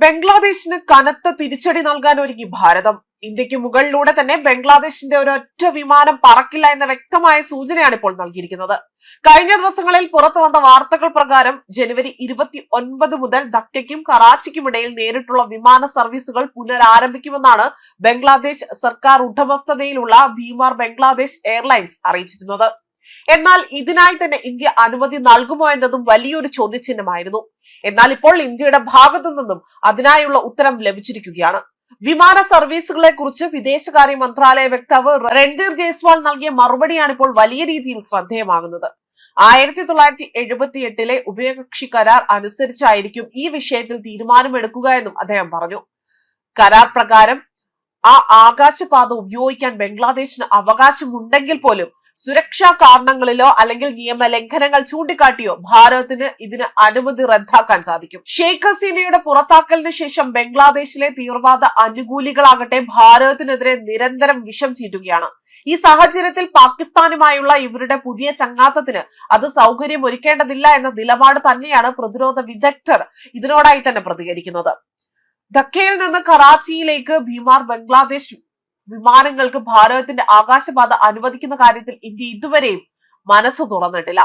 ബംഗ്ലാദേശിന് കനത്ത തിരിച്ചടി നൽകാൻ ഒരുങ്ങി ഭാരതം. ഇന്ത്യയ്ക്ക് മുകളിലൂടെ തന്നെ ബംഗ്ലാദേശിന്റെ ഒരൊറ്റ വിമാനം പറക്കില്ല എന്ന വ്യക്തമായ സൂചനയാണ് ഇപ്പോൾ നൽകിയിരിക്കുന്നത്. കഴിഞ്ഞ ദിവസങ്ങളിൽ പുറത്തു വന്ന വാർത്തകൾ പ്രകാരം ജനുവരി ഇരുപത്തി ഒൻപത് മുതൽ ധക്കയ്ക്കും കറാച്ചിക്കും ഇടയിൽ നേരിട്ടുള്ള വിമാന സർവീസുകൾ പുനരാരംഭിക്കുമെന്നാണ് ബംഗ്ലാദേശ് സർക്കാർ ഉടമസ്ഥതയിലുള്ള ഭീമാർ ബംഗ്ലാദേശ് എയർലൈൻസ് അറിയിച്ചിരുന്നത്. എന്നാൽ ഇതിനായി തന്നെ ഇന്ത്യ അനുമതി നൽകുമോ എന്നതും വലിയൊരു ചോദ്യചിഹ്നമായിരുന്നു. എന്നാൽ ഇപ്പോൾ ഇന്ത്യയുടെ ഭാഗത്തു നിന്നും അതിനായുള്ള ഉത്തരം ലഭിച്ചിരിക്കുകയാണ്. വിമാന സർവീസുകളെ കുറിച്ച് വിദേശകാര്യ മന്ത്രാലയ വക്താവ് രൺധീർ ജയ്സ്വാൾ നൽകിയ മറുപടിയാണ് ഇപ്പോൾ വലിയ രീതിയിൽ ശ്രദ്ധേയമാകുന്നത്. ആയിരത്തി തൊള്ളായിരത്തി എഴുപത്തി എട്ടിലെ ഉഭയകക്ഷി കരാർ അനുസരിച്ചായിരിക്കും ഈ വിഷയത്തിൽ തീരുമാനമെടുക്കുക എന്നും അദ്ദേഹം പറഞ്ഞു. കരാർ പ്രകാരം ആ ആകാശപാത ഉപയോഗിക്കാൻ ബംഗ്ലാദേശിന് അവകാശമുണ്ടെങ്കിൽ പോലും സുരക്ഷാ കാരണങ്ങളിലോ അല്ലെങ്കിൽ നിയമലംഘനങ്ങൾ ചൂണ്ടിക്കാട്ടിയോ ഭാരതത്തിന് ഇതിന് അനുമതി റദ്ദാക്കാൻ സാധിക്കും. ഷെയ്ഖ് ഹസീനയുടെ പുറത്താക്കലിന് ശേഷം ബംഗ്ലാദേശിലെ തീവ്രവാദ അനുകൂലികളാകട്ടെ ഭാരതത്തിനെതിരെ നിരന്തരം വിഷം ചീറ്റുകയാണ്. ഈ സാഹചര്യത്തിൽ പാകിസ്ഥാനുമായുള്ള ഇവരുടെ പുതിയ ചങ്ങാത്തത്തിന് അത് സൗകര്യം ഒരുക്കേണ്ടതില്ല എന്ന നിലപാട് തന്നെയാണ് പ്രതിരോധ വിദഗ്ധർ ഇതിനോടായി തന്നെ പ്രതികരിക്കുന്നത്. ധക്കയിൽ നിന്ന് കറാച്ചിയിലേക്ക് ഭീമാർ ബംഗ്ലാദേശ് വിമാനങ്ങൾക്ക് ഭാരതത്തിന്റെ ആകാശപാത അനുവദിക്കുന്ന കാര്യത്തിൽ ഇന്ത്യ ഇതുവരെയും മനസ്സ് തുറന്നിട്ടില്ല.